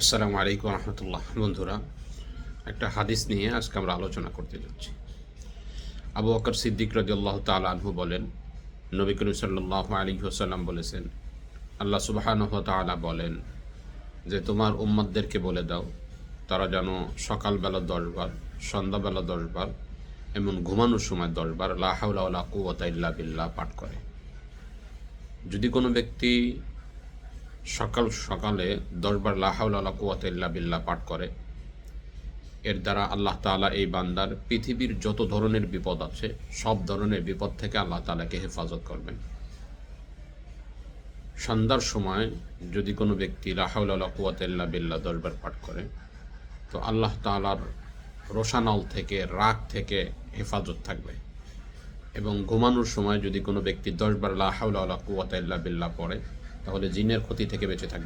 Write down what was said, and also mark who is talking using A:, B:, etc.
A: আসসালামু আলাইকুম রহমতুল্লাহ। বন্ধুরা, একটা হাদিস নিয়ে আজকে আমরা আলোচনা করতে যাচ্ছি। আবু বকর সিদ্দিক রদি আল্লাহ আনহু বলেন, নবী করিম সাল্লাহ আলী হোসাল্লাম বলেছেন, আল্লাহ সুবাহানহ তালা বলেন যে, তোমার উম্মদদেরকে বলে দাও, তারা যেন সকালবেলা দশবার, সন্ধ্যাবেলা দশবার, এমন ঘুমানোর সময় দশবার লাহাউলা কুয়াতা ইল্লা বিল্লাহ পাঠ করে। যদি কোনো ব্যক্তি সকাল সকালে দশবার লাহাউল্লাহ কুয়াত ইল্লা বিল্লাহ পাঠ করে। এর দ্বারা আল্লাহ তাআলা এই বান্দার পৃথিবীর যত ধরনের বিপদ আছে, সব ধরনের বিপদ থেকে আল্লাহ তাআলাকে হেফাজত করবেন। সন্ধ্যার সময় যদি কোনো ব্যক্তি লাহাউল্লাহ কুয়াত ইল্লা বিল্লাহ দশবার পাঠ করে, তো আল্লাহ তাআলার রোশানল থেকে, রাগ থেকে হেফাজত থাকবে। এবং ঘুমানোর সময় যদি কোনো ব্যক্তি দশবার লাহাউল্লাহ কুয়াত ইল্লা বিল্লাহ পড়ে তাহলে জিনের ক্ষতি থেকে বেঁচে থাকবে।